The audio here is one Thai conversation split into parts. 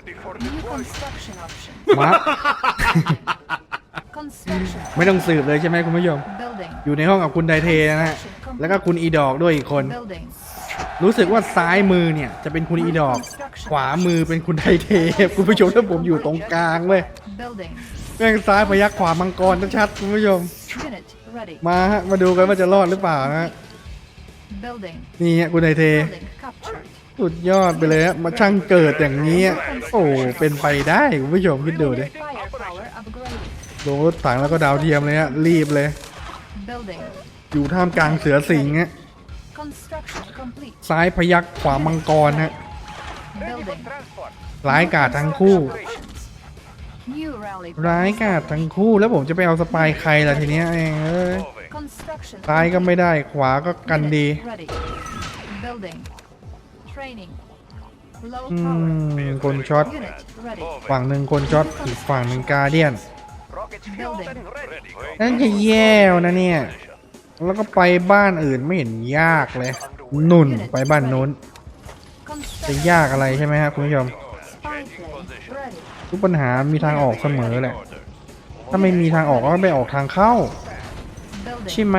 Ready for New deployment. construction option. มา Construction. ไม่ต้องสืบเลยใช่ไหมคุณผู้ชม Building. อยู่ในห้องกับคุณไดเทนะฮะ แล้วก็คุณอีดอกด้วยอีกคน Building. รู้สึกว่าซ้ายมือเนี่ยจะเป็นคุณอีดอก ขวามือเป็นคุณไดเทคุณผู้ชมถ้าผมอยู่ตรงกลางเว้ย Building. แม่งซ้ายพยักขวามังกรชัดๆคุณผู้ชม Unit ready. มาฮะ มาดูกันว่าจะรอดหรือเปล่านะฮะ Building. นี่ฮะคุณไดเท Building captured. สุดยอดไปเลยฮะมาช่างเกิดอย่างนี้อะโอ้เป็นไปได้คุณผู้ชมคิดดูดิ Firepower upgraded. ลงรถถังแล้วก็ดาวเทียมเลยฮะรีบเลย Building. อยู่ท่ามกลางเสือสิงห์ฮะ Construction complete. ซ้ายพยักขวามังกรฮะ Building. Transport. ร้ายกาจทั้งคู่ New rally. ร้ายกาจทั้งคู่แล้วผมจะไปเอาสปายใครล่ะทีเนี้ยเองเอ้ย Moving. Construction. ซ้ายก็ไม่ได้ขวาก็กันดี Unit Ready. Building. Training. Low อื power. มคนช็อต Unit ready. ฝั่งหนึ่งคนช็อตอีกฝั่งหนึ่งกาเดียน Rockets Building. fueled and ready. นั่นจะแย่นะเนี่ย แล้วก็ไปบ้านอื่นไม่เห็นยากเลย นุ่นไปบ้านนู้น จะ Construction. ยากอะไรใช่ไหมครับคุณผู้ชม Spy plane ready. ทุกปัญหามีทางออกเสมอแหละ ถ้าไม่มีทางออกก็ไปออกทางเข้า Building. ใช่ไหม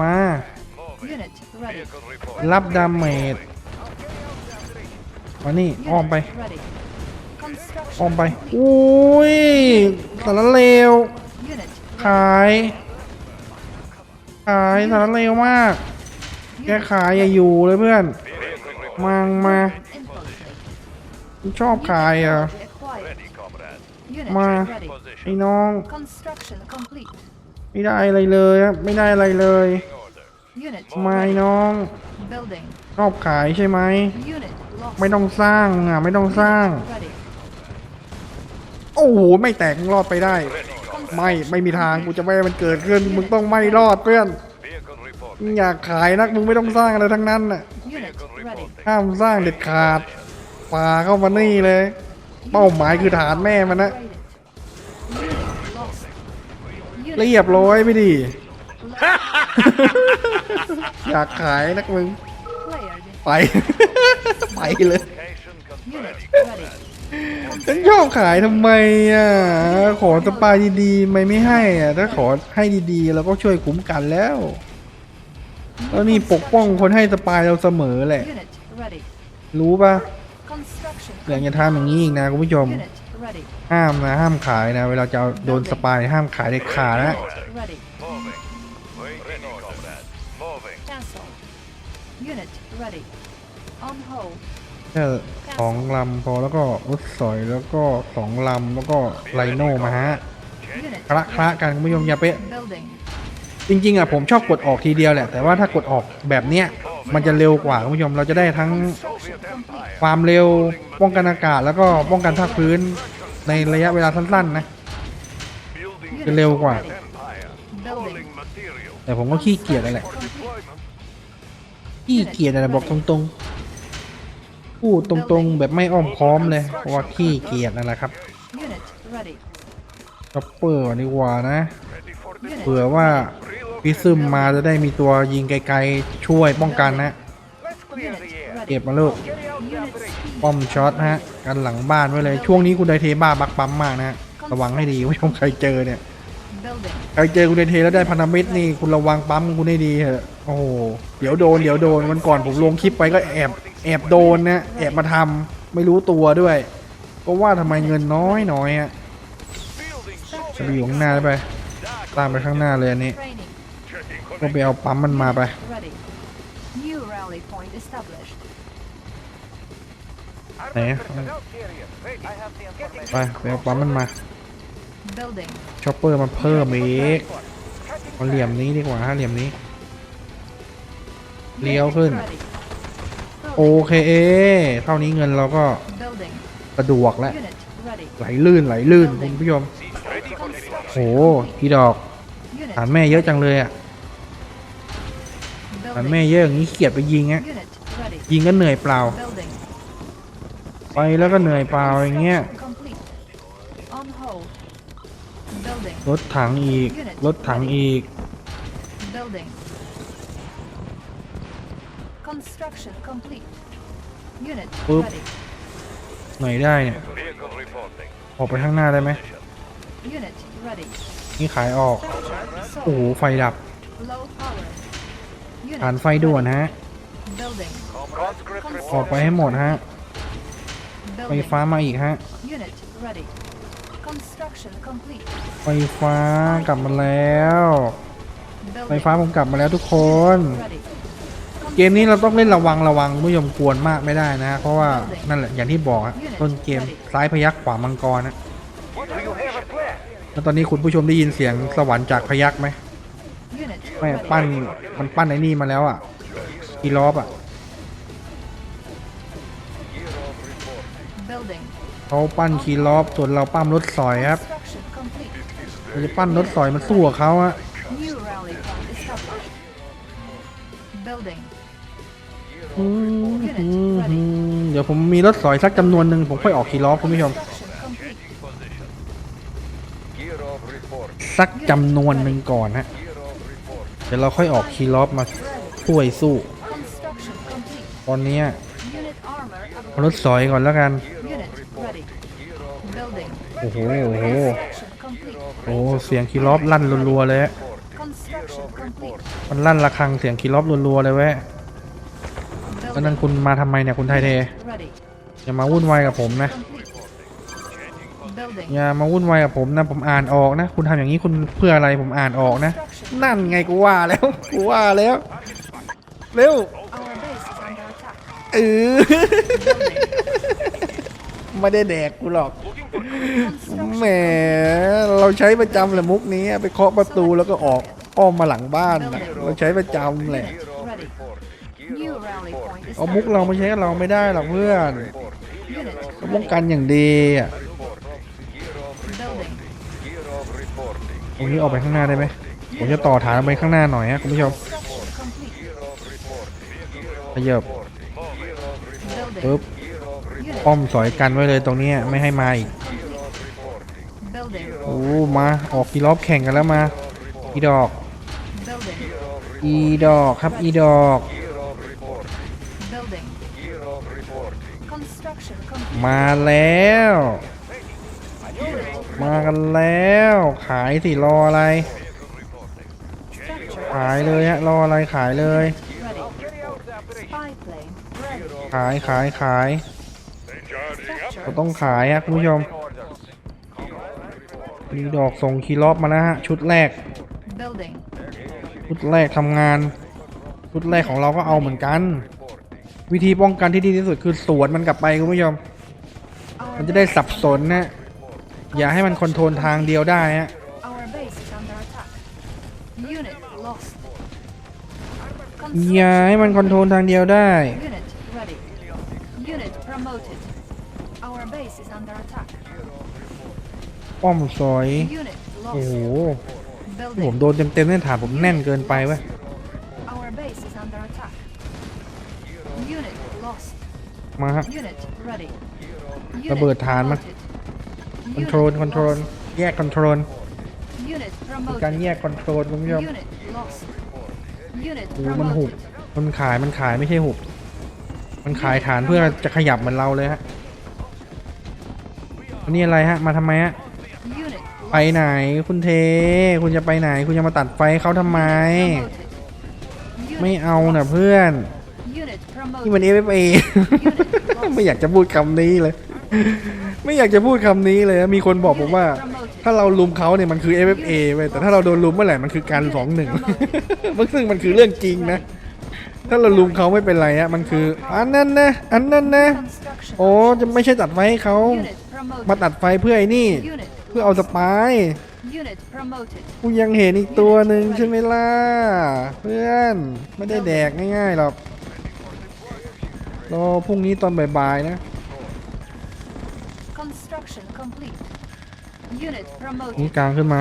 มา Unit ready. รับดาเมจมานี่อ้อมไป อ้อมไป อุ้ยสารเลว ขาย ขายสารเลวมาก แกขายอย่าอยู่เลยเพื่อน มังมา ชอบขายอะ มา ไอ้น้อง ไม่ได้อะไรเลยไม่ได้อะไรเลย Unit ทำไม ready. น้อง Building. ชอบขายใช่ไหม Unit lost. ไม่ต้องสร้างอะ ไม่ต้องสร้าง Ready. โอ้โห ไม่แตกมึงรอดไปได้ ไม่ ไม่มีทาง กูจะไม่ให้มันเกิดขึ้น มึงต้องไม่รอดเพื่อน Vehicle report. มึงอยากขายนัก มึงไม่ต้องสร้างอะไรทั้งนั้นน่ะ Unit ready. ห้ามสร้างเด็ดขาดป่าเข้ามานี่เลย เป้าหมายคือฐานแม่มันนะ Upgraded. Unit lost. Unit เรียบร้อยไม่ดี lost. อยากขายนักมึง Player ไป ไปเลย Location Unit confirmed. ready. ฉันชอบขายทำไมอะ ขอสปายดีๆไม่ไม่ให้อะ ถ้าขอให้ดีๆเราก็ช่วยคุ้มกันแล้วแล้วนี่ปกป้องคนให้สปายเราเสมอแหละ Unit ready. รู้ป่ะ Construction. อย่างจะทำอย่างนี้อีกนะคุณผู้ชม Unit ready. ห้ามนะห้ามขายนะ เวลาจะเอาโดนสปายห้ามขายเด็ดขาดนะ Unit ready. On hold. แค่สองลำพอแล้วก็รถสอยแล้วก็สองลำแล้วก็ไลโน่มาฮะ Unit คละคละกันคุณผู้ชมอย่าไป building. จริงๆอะผมชอบกดออกทีเดียวแหละ แต่ว่าถ้ากดออกแบบเนี้ยมันจะเร็วกว่าคุณผู้ชมเราจะได้ทั้ง Construction complete. ความเร็วป้องกันอากาศแล้วก็ป้องกันภาคพื้นในระยะเวลาสั้นๆนะ Building จะเร็วกว่า empire. Building. Hauling material. แต่ผมก็ขี้เกียจนั่นแหละ Deployment. ขี้เกียจอะไรบอกตรงๆ พูดตรงๆ แบบไม่อ้อมค้อมเลยเพราะว่าขี้เกียจนั่นแหละครับช็อปเปอร์ดีกว่านะ เผื่อว่าพิซึมมาจะได้มีตัวยิงไกลๆ ช่วยป้องกันนะ เก็บมาลูก ป้อมช็อตฮะ กันหลังบ้านไว้เลย ช่วงนี้คุณไดเทบ้าบักปั๊มมากนะ ระวังให้ดีผู้ชมใครเจอเนี่ย ใครเจอคุณไดเทแล้วได้พันธมิตรนี่คุณระวังปั๊มคุณให้ดีเถอะโอ้โหเดี๋ยวโดนเดี๋ยวโดนวันก่อนผมลงคลิปไปก็แอบแอบโดนนะแอบมาทำไม่รู้ตัวด้วย ก็ว่าทำไมเงินน้อยน้อยๆอะ Building จะไปอยู่ข้างหน้าได้ไป ตามไปข้างหน้าเลยอันนี้ Training. checking ก็ไปเอาปั๊มมันมาไป Ready. New rally point established. ไหน I have the ไปไปเอาปั๊มมันมา Building. ช็อปเปอร์มาเพิ่มอีกเอาเหลี่ยมนี้ดีกว่าฮะเหลี่ยมนี้เลี้ยวขึ้น Ready. โอเคเอเท่านี้เงินเราก็ Building. สะดวกแล้ว Unit ready. ไหลลื่นไหลลื่นคุณผู้ชมโหพี่ดอก Unit ฐานแม่เยอะจังเลยอะฐาน building. แม่เยอะอย่างนี้เขียดไปยิงอะ Unit ready. ยิงก็เหนื่อยเปล่า Building. ไปแล้วก็เหนื่อยเปล่าอย่างเงี้ย รถถังอีก รถถังอีก Building. Construction complete. Unit Oop. ready. หน่อยได้เนี่ย Vehicle reporting. ออกไปข้างหน้าได้ไหม Unit ready. นี่ขายออก Structure โอ้โห sold. ไฟดับ Low power. Unit ฐานไฟด่วนฮะ Building. Conscript ออกไปให้หมดฮะ ไฟ Building. ฟ้ามาอีกฮะ Unit ready. Construction complete. ไฟฟ้ากลับมาแล้วไฟ Building. ฟ้าผมกลับมาแล้วทุกคน Ready. เกมนี้เราต้องเล่นระวังระวังคุณผู้ชมกวนมากไม่ได้นะ เพราะว่านั่นแหละอย่างที่บอกอะต้นเกมซ้ายพยักขวามังกรนะ Do you have a plan? แล้วตอนนี้คุณผู้ชมได้ยินเสียงสวรรค์จากพยักไหม Unit ไม่ ready. ปั้นมันปั้นไอ้นี่มาแล้วอะกีรอบอะ เขาปั้นคีรอบส่วนเราปั้มรถสอยครับเราจะปั้นรถสอยมันสู้กับเขาอะเดี๋ยวผมมีรถสอยสักจำนวนหนึ่งผมค่อยออกคีรอบคุณผู้ชมสักจำนวนหนึ่งก่อนฮะเดี๋ยวเราค่อยออกคีรอบมาช่วยสู้ ตอนนี้รถสอยก่อนแล้วกัน โอ้โหโอ้โห Construction complete. โอ้โหเสียงคีรอบลั่นรัวๆเลยฮะ Construction complete. มันลั่นระฆังเสียงคีรอบรัวๆเลยเว้ยแล้วนั่น Building. คุณมาทำไมเนี่ยคุณไทยเท Ready. อย่ามาวุ่นวายกับผมนะ Complete. Building. อย่ามาวุ่นวายกับผมนะ ผมอ่านออกนะ คุณทำอย่างนี้คุณเพื่ออะไรผมอ่านออกนะ Construction. นั่นไงกูว่าแล้ว กูว่าแล้ว เร็ว Our base is under attack. เออ Building. ไม่ได้แดกกูหรอก Construction. แหม เราใช้ประจำแหละมุกนี้ไปเคาะประตูแล้วก็ออกอ้อมมาหลังบ้านนะเราใช้ประจำแหละ Unit ready. New rally point เอามุกเราไม่ใช้กับเราไม่ได้หรอกเพื่อน Unit เราป้องกันอย่างดีอะ Building. Gear of reporting. ตรงนี้ออกไปข้างหน้าได้ไหมผมจะต่อฐานไปข้างหน้าหน่อยฮะคุณผู้ชม Construction complete. Gear of reporting. ขยับ Building. ปึ๊บ Unit ป้อมสอยกันไว้เลยตรงนี้ไม่ให้มาอีกโอ้มา ออกกีรอบแข่งกันแล้วมา อีดอก อีดอกครับอีดอก มาแล้ว มากันแล้ว ขายสิรออะไร ขายเลยฮะรออะไรขายเลย ขายขายขาย เราต้องขายฮะคุณผู้ชมอีดอกส่งคีย์ล็อบมาแล้วฮะ ชุดแรก building. ชุดแรกทำงาน ชุดแรกของเราก็เอาเหมือนกัน วิธีป้องกันที่ดีที่สุดคือสวนมันกลับไปคุณผู้ชม Our มันจะได้สับสนนะ อย่าให้มันคอนโทรลทางเดียวได้ฮะ Our base is under attack. Unit lost. อย่าให้มันคอนโทรลทางเดียวได้ Unit ready. Unit promoted. Our base is under attack. ป้อมสอย โอ้โหผมโดนเต็มๆเนี่ยฐานผมแน่นเกินไปเว้ยมาฮะระเบิดฐานมันคอนโทรลคอนโทรลแยกคอนโทรลการแยกคอนโทรลคุณผู้ชม Unit lost. Unit โอ้โหมันหุบมันขายมันขายไม่ใช่หุบมันขายฐานเพื่อจะขยับเหมือนเราเลยฮะ อันนี้อะไรฮะ มาทำไมฮะ Unit ไปไหนคุณเท คุณจะไปไหน คุณจะมาตัดไฟเขาทำไม promoted. ไม่ Unit เอานะ lost. เพื่อน Unit นี่มัน promoted. FFA ไม่อยากจะพูดคำนี้เลย ไม่อยากจะพูดคำนี้เลยนะมีคนบอกผมว่า ถ้าเราลุมเขาเนี่ยมันคือ FFA เว้ยแต่ถ้าเราโดนลุมเมื่อไหร่มันคือการสองหนึ่งมันซึ่งมันคือเรื่องจริงนะ ถ้าเราลุมเขาไม่เป็นไรฮะ มันคือ อันนั้นนะ อันนั้นนะ Construction. โอ้จะไม่ใช่ตัดไฟให้เขา Unit promoted. มาตัดไฟเพื่อไอ้นี่ Unit เพื่อเอาสปาย Unit promoted. กูยังเห็นอีกตัวหนึ่งใช่ไหมล่ะ เพื่อนไม่ได้แดกง่ายๆหรอกรอพรุ่งนี้ตอนบ่ายๆนะ Construction complete. Unit นี่ promoted. กลางขึ้นมา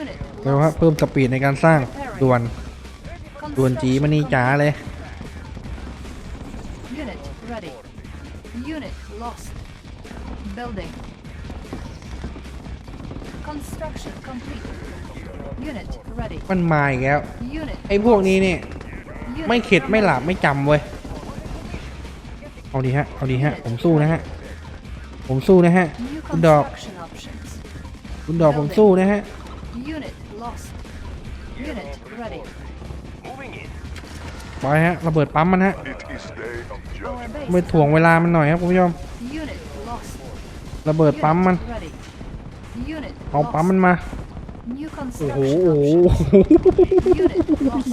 Unit เร็วฮะ lost. เพิ่มสปีดในการสร้างด่วนด่วนจีมานี่จ๋าเลย Building. Construction complete. Unit ready. มันมาอีกแล้ว Unit ไอ้พวกนี้เนี่ย Unit ไม่เข็ด ไม่หลับ promoted. ไม่จำเว้ย เอาดีฮะ เอาดีฮะ ผมสู้นะฮะ ผมสู้นะฮะ New คุณดอก construction options. คุณดอกผมสู้นะฮะ Unit lost. Unit ready. Moving in. ไปฮะ ระเบิดปั๊มมันฮะ It is day of Our base. ไม่ถ่วงเวลามันหน่อยครับคุณผู้ชม Unit lost. ระเบิดปั๊มมัน Unit ready. Unit เอา lost. ปั๊มมันมา New โอ้โห construction โอ้โห options. Unit lost.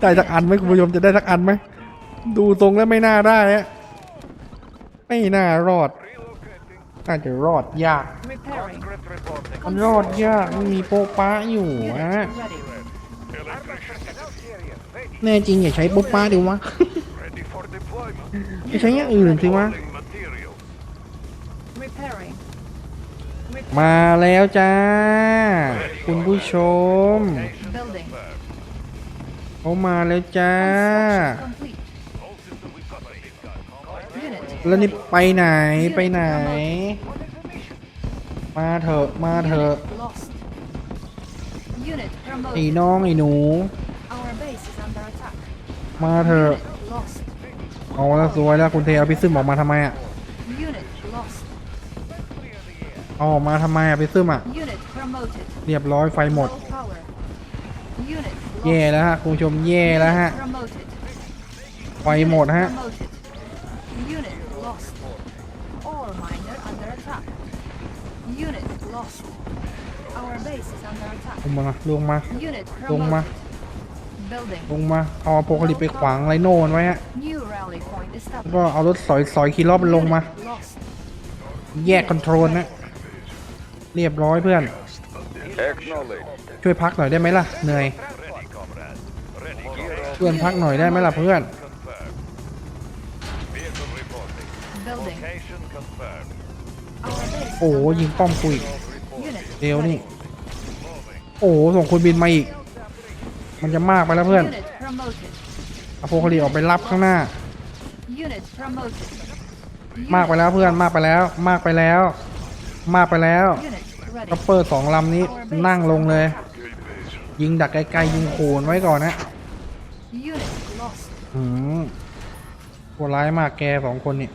ได้สักอันไหมคุณผู้ชมจะได้สักอันไหม ดูทรงแล้วไม่น่าได้ฮะไม่น่ารอด relocating. น่าจะรอดยาก Repairing. Conscript reporting. มันรอดยากมันมีโป๊ะป้าอยู่ฮะ Unit ready. Electrician out area. Ready. แน่จริงอย่าใช้โป๊ะป้าดิวะ Ready for deployment. อย่าใช้อย่างอื่นสิวะ Rolling material. Repairing. Repairing. มาแล้วจ้า คุณผู้ชม Building. เขามาแล้วจ้า Construction complete. All system we cover. Unit แล้วนี่ไปไหนไปไหน มาเถอะมาเถอะ Unit lost. Unit ไอ้ promoted. น้องไอ้หนู Our base is under attack. มาเถอะ Unit lost. เอาแล้วสวยแล้วคุณเทเอาพิซึมออกมาทำไมอะ เอาออกมาทำไมอะพิซึมอะ Unit promoted. เรียบร้อยไฟหมด Low power. Unit lost. แย่แล้วฮะคุณผู้ชมแย่แล้วฮะ Unit promoted. ไฟหมดฮะ Promoted. Unit lost. Ore miner under attack. Unit lost. Our base is under ล attack. งมาลงมา Unit ลงมา promoted. Building. ลงมาเอาโปคลิปไปขวางไรโน่มันไว้ฮะ New rally point แล้ว established. ก็เอารถสอยสอยคีรอบมันลงมา Unit lost. แยกคอนโทรลนะ เรียบร้อยเพื่อน Acknowledge. ช่วยพักหน่อยได้ไหมล่ะเหนื่อย Ready, comrade. Ready. Gear up. เพื่อนพักหน่อยได้ไหมล่ะเพื่อน Confirmed. Vehicle reporting. Building. Location confirmed. Our base. โอ้โหยิงป้อมกูอีก Unit เร็วนี่ Moving. โอ้โหส่งคุณบินมาอีก มันจะมากไปแล้วเพื่อน Unit promoted. อโพคลีออกไปรับข้างหน้า Unit promoted. มากไปแล้วเพื่อนมากไปแล้ว มากไปแล้ว มากไปแล้ว Unit คั ready. ปเปอร์สองลำนี้นั่งลงเลย ยิงดักไกลๆยิงโขนไว้ก่อนนะหืมตัวร้ายมากแกสองคนเนี่ย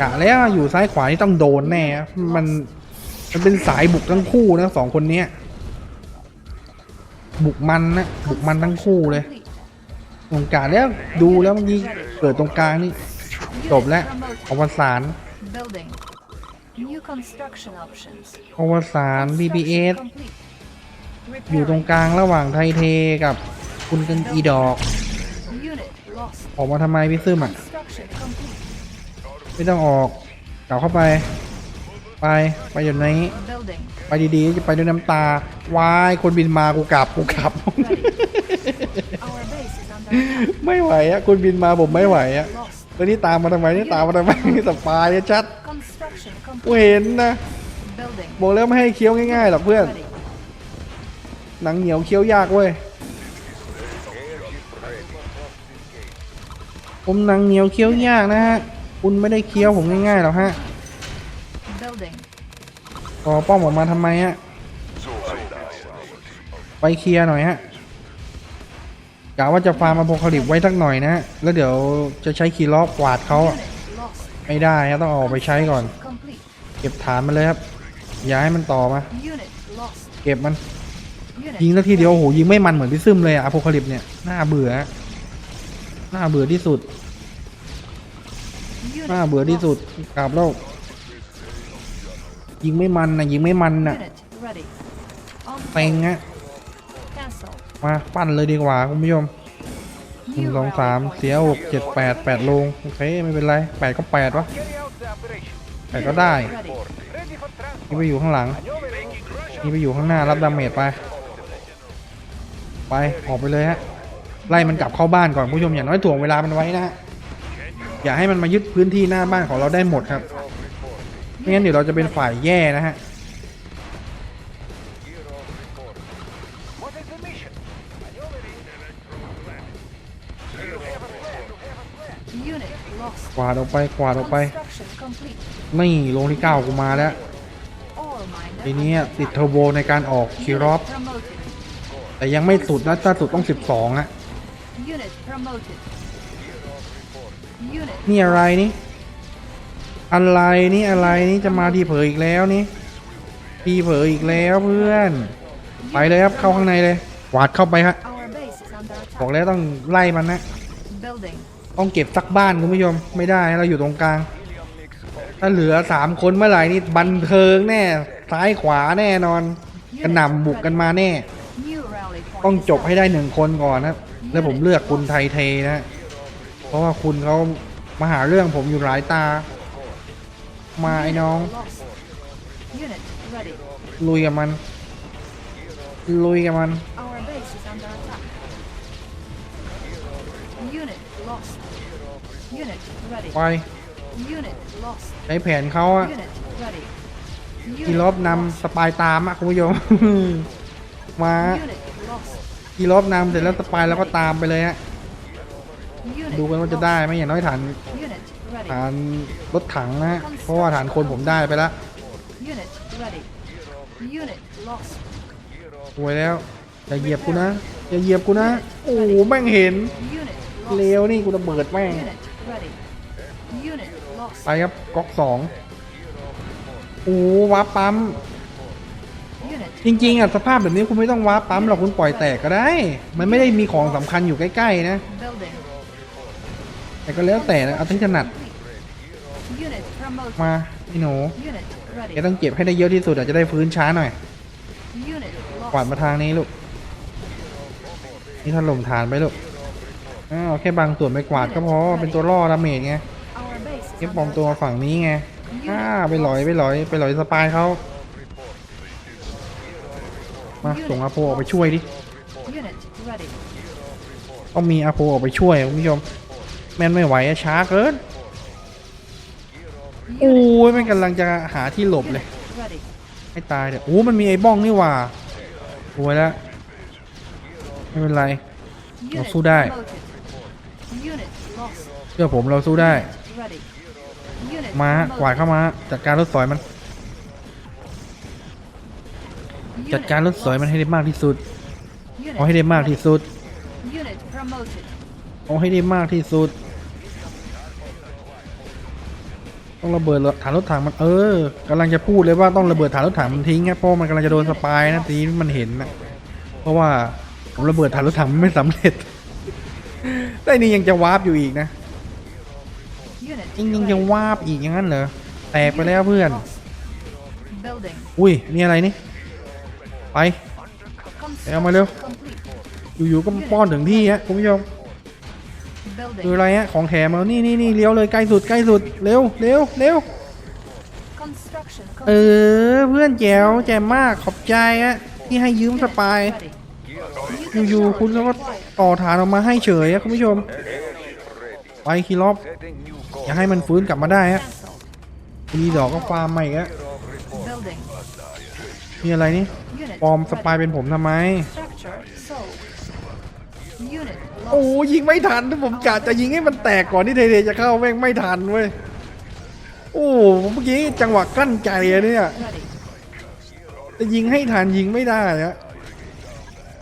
กะแล้วอยู่ซ้ายขวานี่ต้องโดนแน่ มันมันเป็นสายบุกทั้งคู่นะสองคนเนี้ยบุกมันนะบุกมันทั้งคู่เลย Complete. ผมกะแล้วดูแล้วมันยิงเกิดตรงกลางนี่จบแล้วอวสาน New construction options. อวสาน BBS Construction complete. อยู่ตรง Repairing. กลางระหว่างไทยเทกับคุณกันอีดอก Unit lost. ออกมาทำไมพี่ซึมอะ Construction complete. ไม่ต้องออกกลับเข้าไป ไป ไปอยู่ในนี้ Building. ไปดีๆ จะไปด้วยน้ำตาวายคนบินมากูกลับกูกลับ Our base is under attack. ไม่ไหวอะคนบินมาผมไม่ไหวอะ Lost. แล้วนี่ตามมาทำไมนี่ตามมาทำไม สปายอะชัด Construction กู complete. เห็นนะ Building. บอกแล้วไม่ให้เคี้ยวง่ายๆหรอกเพื่อน Ready. หนังเหนียวเคี้ยวยากเว้ย ผมหนังเหนียวเคี้ยวยากนะฮะ คุณไม่ได้เคี้ยวผมง่ายๆหรอกฮะ Building. ก่อป้อมออกมาทำไมฮะ ไปเคลียร์หน่อยฮะกะว่าจะฟาร์มอโพคาลิปไว้สักหน่อยนะฮะแล้วเดี๋ยวจะใช้คีย์ล็อกกวาดเขาอะ Unit lost. ไม่ได้ครับต้องเอาออกไปใช้ก่อน Complete. เก็บฐานมันเลยครับอย่าให้มันต่อมา Unit lost. เก็บมัน Unit. ยิงนาทีเดียวโอ้โหยิงไม่มันเหมือนพี่ซึมเลยอะอโพคาลิปเนี่ยน่าเบื่อฮะน่าเบื่อที่สุด Unit น่าเบื่อที่สุด lost. กลับแล้วยิงไม่มันนะยิงไม่มันนะ Unit ready. On เต็ง hold. ฮะ Cancel. มาปั้นเลยดีกว่าคุณผู้ชมหนึ่ง New สอง rally สาม point เสียหกเจ็ดแปดแปดลงโอเคไม่เป็นไรแปดก็แปดวะ Carry out the operation. แปดก็ได้ Ready. Ready for transport. นี่ไปอยู่ข้างหลัง Maneuvering. นี่ไปอยู่ข้างหน้ารับดาเมจไป ไปออกไปเลยฮะ ไล่มันกลับเข้าบ้านก่อนผู้ชมอย่างน้อยถ่วงเวลามันไว้นะฮะ อย่าให้มันมายึดพื้นที่หน้าบ้านของเราได้หมดครับ ไม่งั้นเดี๋ยวเราจะเป็นฝ่ายแย่นะฮะ What is the mission? Maneuvering. Unit lost. กวาดออกไปกวาดออกไป นี่ลงที่เก้ากูมาแล้ว ทีนี้ติดเทอร์โบในการออกคีรอฟแต่ยังไม่สุดนะถ้าสุดต้อง 12อะนี่อะไรนี่ อะไรนี่อะไรนี่จะมาที่เผยอีกแล้วนี่ที่เผยอีกแล้วเพื่อน ไปเลยครับเข้าข้างในเลยกวาดเข้าไปฮะบอกแล้วต้องไล่มันนะ ต้องเก็บสักบ้านคุณผู้ชมไม่ได้เราอยู่ตรงกลาง ถ้าเหลือสามคนเมื่อไหร่นี่บันเทิงแน่ ซ้ายขวาแน่นอนกระหน่ำบุกกันมาแน่ ต้องจบให้ได้หนึ่งคนก่อนนะแล้วผมเลือกคุณไทยเทนะ เพราะว่าคุณเขามาหาเรื่องผมอยู่หลายตา มาไอ้น้อง ลุยกับมัน ลุยกับมัน ไป ใช้แผนเขาอะ Unit ready. กีรอบนำสปายตามอะคุณผู้ชมมา Unit lost. กีรอบนำเสร็จแล้วสปายแล้วก็ตามไปเลยฮะ Unit ดูกันว่าจะได้ไหมอย่างน้อยฐาน Unit ready. ฐานรถถังนะฮะเพราะว่าฐานคนผมได้ไปแล้ว Unit ready. Unit lost. สวยแล้วอย่าเหยียบกูนะอย่าเหยียบกูนะโอ้โหแม่งเห็น Unit เล lost. วนี่กูระเบิดแม่ง Unit ready. Unit lost. ไปครับก๊อกสองโอ้วาร์ปปั๊ม Unit จริง ๆอะสภาพแบบนี้คุณไม่ต้องวาร์ปปั๊มหรอกคุณปล่อยแตกก็ได้ มันไม่ได้มีของสำคัญอยู่ใกล้ ๆ นะ building. แต่ก็แล้วแต่นะเอาที่ถนัด Unit promoted. มาพี่หนู Unit แก ready. ต้องเก็บให้ได้เยอะที่สุดอาจจะได้ฟื้นช้าหน่อย Unit กวาด lost. มาทางนี้ลูก นี่ถล่มฐานไปลูกอ้าวแค่บางส่วนไปกวาดก็พอเป็นตัวล่อดาเมจไง Our base is เก็บปลอมตัวฝั่งนี้ไงอ้าไปลอยไปลอย ไปลอยสปายเขามาส่งอาโปออกไปช่วยดิต้องมีอาโปออกไปช่วยคุณผู้ชมแม่นไม่ไหวอะช้าเกินโอ้ยม่งกำลังจะหาที่หลบเลยให้ตายเดี๋ยวโอ้มันมีไอ้บ้องนี่ว่าโวยแล้วไม่เป็นไร Unit สู้ได้เชื่อผมเราสู้ได้ มากวาดเข้ามา จัดการรถสอยมัน จัดการรถสอยมันให้ได้มากที่สุด เอาให้ได้มากที่สุด เอาให้ได้มากที่สุด ต้องระเบิดฐานรถถังมันเออกำลังจะพูดเลยว่าต้องระเบิดฐานรถถังมันทิ้งครับเพราะมันกำลังจะโดนสปายนะทีนี้มันเห็นนะเพราะว่าผมระเบิดฐานรถถังไม่สำเร็จ ได้นี่ยังจะวาร์ปอยู่อีกนะ Unit จริงๆจะ ready. วาร์ปอีกอย่างนั้นเหรอ แตกไปแล้วเพื่อน Lost. Building. อุ้ยนี่อะไรนี่ ไปเอามาเร็ว Construction complete. อยู่ๆก็ป้อนถึงที่ฮะคุณผู้ชม Building. คืออะไรฮะของแถมเรานี่นี่นี่เลี้ยวเลยใกล้สุดใกล้สุด เร็วเร็วเร็ว Construction เอ complete. อเพื่อนแจ๋วแจ๋มมากขอบใจฮะที่ให้ยืมสปาย Ready. อยู่ๆคุณก็ต่อฐานออกมาให้เฉยอะคุณผู้ชม ไปคีรอบอย่าให้มันฟื้นกลับมาได้ฮะมีดอกก็ฟาร์มใหม่อีกแล้ว Building. มีอะไรนี่ปลอมสปายเป็นผมทำไม โอ้ยิงไม่ทันผมกะจะยิงให้มันแตกก่อนที่เทเทจะเข้าแม่งไม่ทันเว้ยโอ้เมื่อกี้จังหวะกั้นใจอะเนี่ยจะยิงให้ทันยิงไม่ได้อะ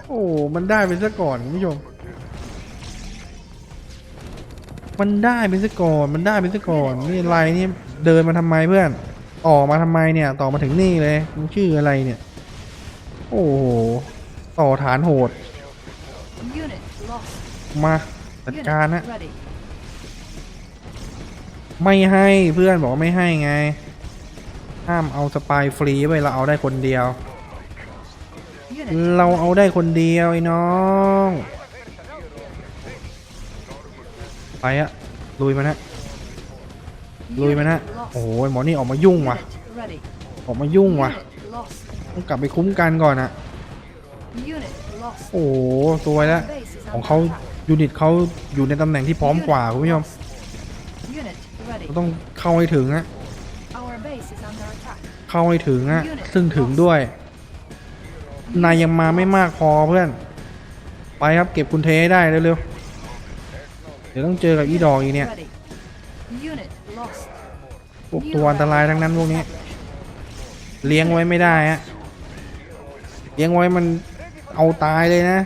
โอ้มันได้ไปซะก่อนคุณผู้ชม มันได้ไปซะก่อนมันได้ไปซะก่อนนี่อะไรนี่เดินมาทำไมเพื่อนต่อมาทำไมเนี่ย ต่อมาถึงนี่เลยมึงชื่ออะไรเนี่ย โอ้โหต่อฐานโหด Unit lost. มาจัด Unit การนะ ready. ไม่ให้เพื่อนบอกว่าไม่ให้ไง ห้ามเอาสปายฟรีไว้เราเอาได้คนเดียว Unit เราเอาได้คนเดียวไอ้น้อง ไปอะลุยมันฮะลุยมันฮะ Unit lost. โอ้โหหมอนี่ออกมายุ่งว่ะ Unit ready. ออกมายุ่งว่ะ Unit lost. ต้องกลับไปคุ้มกันก่อนอะ Unit lost. โอ้โหสวยแล้ว Base is ของ under เขา attack. ยูนิตเขาอยู่ในตำแหน่งที่พร้อมกว่าคุณผู้ชม Unit ready. เราต้องเข้าให้ถึงอะ Our base is under attack. เข้าให้ถึงอะซึ่งถึงด้วย นายยังมาไม่มากพอเพื่อน ไปครับเก็บคุณเทให้ได้เร็วๆ เดี๋ยวต้องเจอกับอีดอกอีกเนี่ย Ready. Unit lost. พวกตัวอันตรายทั้งนั้นพวกนี้ เลี้ยงไว้ไม่ได้ฮะ เลี้ยงไว้มันเอาตายเลยนะ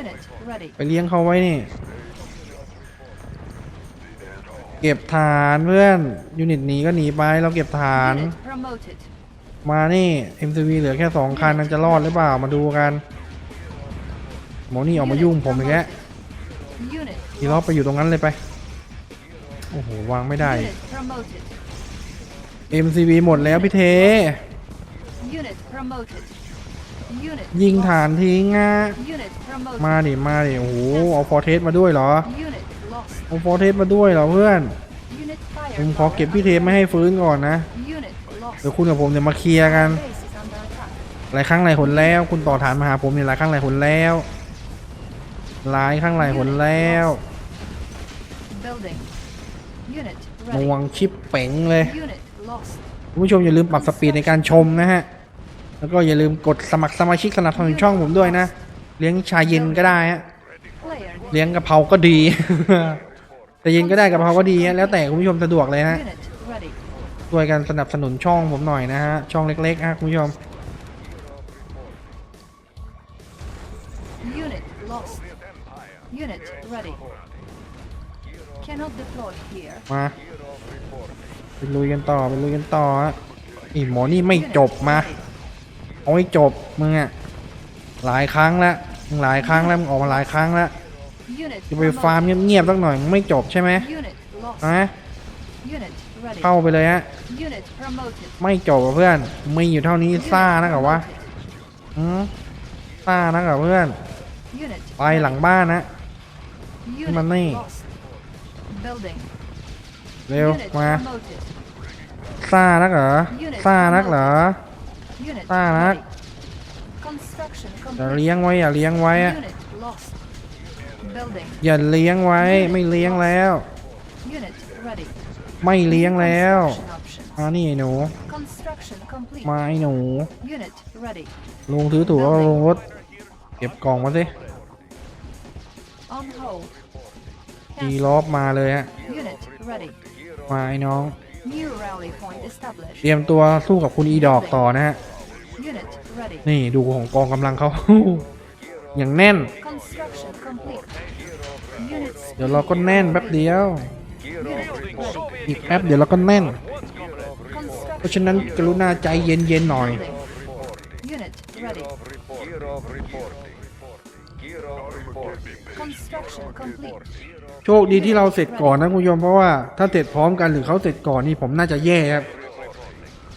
Unit ready. ไปเลี้ยงเขาไว้นี่ เก็บฐานเพื่อน ยูนิตหนีก็หนีไป เราเก็บฐาน Unit promoted. มานี่ MCV เหลือแค่สองคันมันจะรอดหรือเปล่า มาดูกัน หมอนี่ออกมายุ่งผมอีกแล้ว Unit ทีล็อไปอยู่ตรงนั้นเลยไป โอ้โห วางไม่ได้ MCV หมดแล้วพี่เท ยิงฐานทิ้งอะ มาดิ มาดิ โอ้โห เอาฟอร์เทสมาด้วยเหรอ เอาฟอร์เทสมาด้วยเหรอเพื่อน ผมขอเก็บพี่เทไม่ให้ฟื้นก่อนนะ เดี๋ยวคุณกับผมจะมาเคลียร์กัน หลายครั้งหลายหนแล้ว คุณต่อฐานมาหาผมเนี่ยหลายครั้งหลายหนแล้ว หลายครั้งหลหนแล้วมวงชิปเป๋งเลยคุณผู้ชมอย่าลืมปรับสปีดในการชมนะฮะ แล้วก็อย่าลืมกดสมัครสมาชิกสนับสนุนช่องผมด้วยนะ เลี้ยงชาเย็นก็ได้ฮะ เลี้ยงกะเพราก็ดี แต่เย็นก็ได้กะเพราก็ดีแล้วแต่คุณผู้ชมสะดวกเลยนะช่วยกันสนับสนุนช่องผมหน่อยนะฮะ ช่องเล็กๆฮะคุณผู้ชม Unit ready. Cannot deploy here. มาไปลุยกันต่อไปลุยกันต่อฮะไอีหมอนี่ไม่จบมาเอาให้จบมึงอะหลายครั้งแล้วมึงหลายครั้งแล้วมึงออกมาหลายครั้งแล้ว Unit จะไปฟาร์มเงียบๆสักหน่อยมึงไม่จบใช่ไหม Unit lost. ฮะ Unit ready. เข้าไปเลยฮะ Unit promoted. ไม่จบอะเพื่อนมีอยู่เท่านี้ซ่านะกับว่า promoted. อืมซ่านะกับเพื่อน Unit ไปหลังบ้านนะ Unit มันนี่ lost. Building. เร็ว Unit มา promoted. ซ่านักเหรอซ่านักเหรอ Unit Ah, nak. ready. Construction อย่า complete. เลี้ยงไว้อย่าเลี้ยงไว้อะ Unit lost. Building. อย่าเลี้ยงไว้ ไม่เลี้ยงแล้ว Unit ready. ไม่เลี้ยงแล้ว Construction options. มานี่ไอ้หนู Construction complete. มาไอ้หนู Unit ready. ลงถือตั๋วลงรถ เก็บกล่องมาสิ On hold. ดี Cancel. ลอบมาเลยฮะ Unit ready. มาไอ้น้อง New rally point established. เตรียมตัวสู้กับคุณอีดอกต่อนะฮะ Unit ready. นี่ดูของกองกำลังเขา อย่างแน่น Construction complete. Unit เดี๋ยวเราก็แน่นแป๊บเดียว Unit ready. อีกแป๊บเดี๋ยวเราก็แน่น เพ Construction ราะฉะนั้นกรุณาใจเย็นๆหน่อย building. Unit ready. Gear of reporting. Gear of reporting. Construction complete. โชคดีที่เราเสร็จก่อนนะคุณผู้ชมเพราะว่าถ้าเสร็จพร้อมกันหรือเขาเสร็จก่อนนี่ผมน่าจะแย่ครับ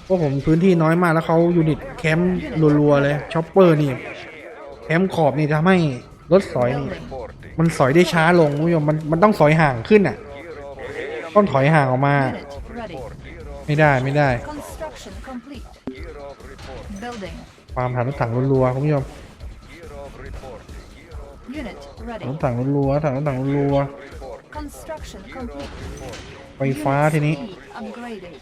เพราะผมพื้นที่น้อยมากแล้วเขายูนิตแคมป์รัวๆเลยช็อปเปอร์นี่แคมป์ขอบนี่ทำให้รถสอยนี่ Building. มันสอยได้ช้าลงคุณผู้ชมมันมันต้องสอยห่างขึ้นอะต้องถอยห่างออกมา Unit ready. ไม่ได้ไม่ได้ Construction complete. Building. ความฐานรถถังรัวๆคุณผู้ชม Unit ร ready. ถถังรัวๆถังรถถังรัว Construction complete. ๆไฟฟ้าทีนี้ Unit speed upgraded.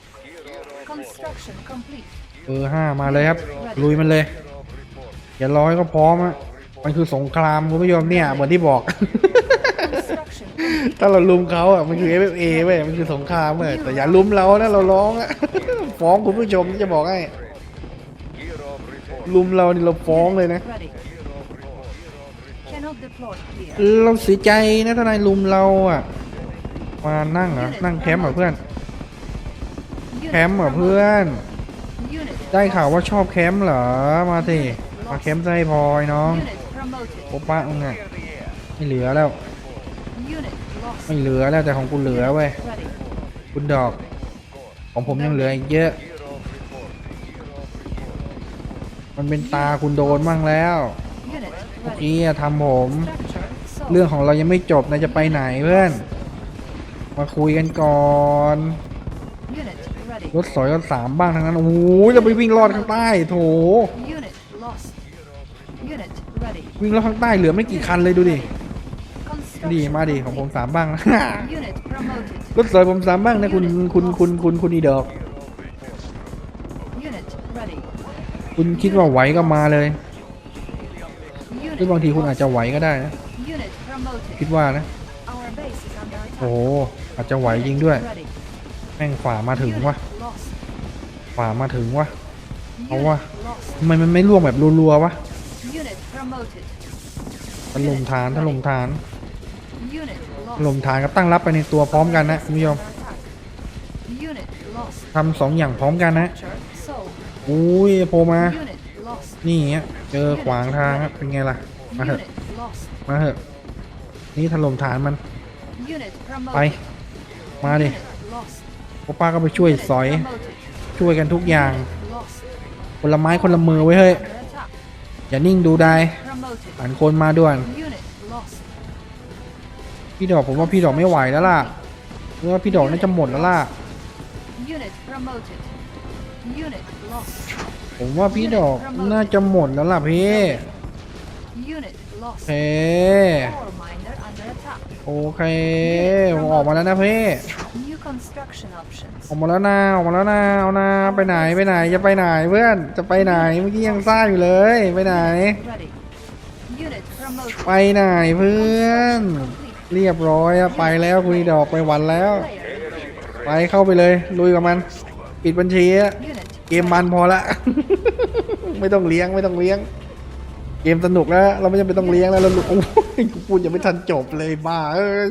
Construction complete. เบอร์ห้ามาเลยครับ ลุยมันเลย อย่ารอให้ก็พร้อมอะมันคือสงครามคุณผู้ชมเนี่ยเหมือนที่บอก Construction complete. ถ้าเราลุมเขาอะมันคือ FFA เว้ยมันคือสงครามเว้ยแต่อย่าลุมเรานะเราร้องอะ ฟ้องคุณผู้ชมจะบอกให้ ลุมเรานี่เราฟ้องเลยนะ Ready. Cannot deploy here. เราเสียใจนะทนายลุมเราอะ มานั่งเหรอ นั่งแคมป์เหรอเพื่อน Unit แคมป์เหรอเพื่อน Unit ได้ข่าวว่าชอบแคมป์เหรอ มาสิมาแคมป์ใจพอไอ้น้อง Unit promoted. โอปะมึงอะไม่เหลือแล้ว Unit lost. ไม่เหลือแล้วแต่ของกูเหลือเว้ย Ready. คุณดอก ของผมยังเหลืออีกเยอะ มันเป็นตาคุณโดนบ้างแล้ว Unit เมื่อ ready. กี้อะทำผม Structure sold. เรื่องของเรายังไม่จบนะจะไปไหนเพื่อน มาคุยกันก่อน Unit ready. รถสอยรถสามบ้างทั้งนั้น โอ้โหจะไปวิ่งรอดข้างใต้โถ Unit lost. Unit ready. วิ่งรอดข้างใต้เหลือไม่กี่คันเลยดูดิ Construction ดีมาดิของผมสามบ้าง Unit promoted. รถสอยผมสามบ้างนะคุณคุณคุณคุณคุณอีดอก Unit ready. คุณคิดว่าไหวก็มาเลย Unit หรือบางทีคุณอาจจะไหวก็ได้นะ Unit promoted. คิดว่านะ Our base is under โอ้ attack. โหอาจจะไหวจริงด้วย Ready. แม่งฝ่ามาถึง Unit วะ lost. ฝ่ามาถึงวะเอา Unit วะ lost. ทำไมมันไม่ล่วงแบบรัวๆวะ Unit promoted. ถล่มฐานถล่มฐาน Unit ถล่มฐานกับตั้งรับไปในตัวพร้อมกันนะคุณผู้ชม lost. lost. ทำสองอย่างพร้อมกันนะ Structure sold. อุ้ยโผล่มา Unit lost. นี่อย่างเงี้ยเจอขวางทางครับเป็นไงล่ะ มาเถอะ Unit lost. มาเถอะ นี่ถล่มฐานมัน Unit ไป promoted. มาดิ Unit lost. พวกป้าก็ไปช่วย Unit สอย promoted. ช่วยกันทุกอย่าง Lost. คนละไม้คนละมือไว้เฮ้ย Under attack. อย่านิ่งดูได้ Promoted. ผ่านคนมาด่วน Unit lost. พี่ดอกผมว่าพี่ดอกไม่ไหวแล้วล่ะเพราะว่าพี่ดอกน่าจะหมดแล้วล่ะ Unit promoted. Unit lost. ผมว่าพี่ดอกน่าจะหมดแล้วล่ะพี่ เค Ore miner under attack. โอเค ผมออกมาแล้วนะพี่ New construction options. ออกมาแล้วนะออกมาแล้วนะเอานะไปไหนไปไหนจะไปไหนเพื่อนจะไปไหนเมื่อกี้ยังซ่าอยู่เลยไปไหน Ready. Unit promoted. ไปไหนเพื่อน เรียบร้อยอะไปแล้วคุณอีดอกไปหวันแล้ว Player. ไปเข้าไปเลยลุยกับมัน ปิดบัญชีอะ Unit เกมมันพอละ ไม่ต้องเลี้ยงไม่ต้องเลี้ยง เกมสนุกแล้วเราไม่จำเป็นต้องเลี้ยงแล้วเราโอ้ยกูพูดยังไม่ทันจบเลยบ้าเอ้ย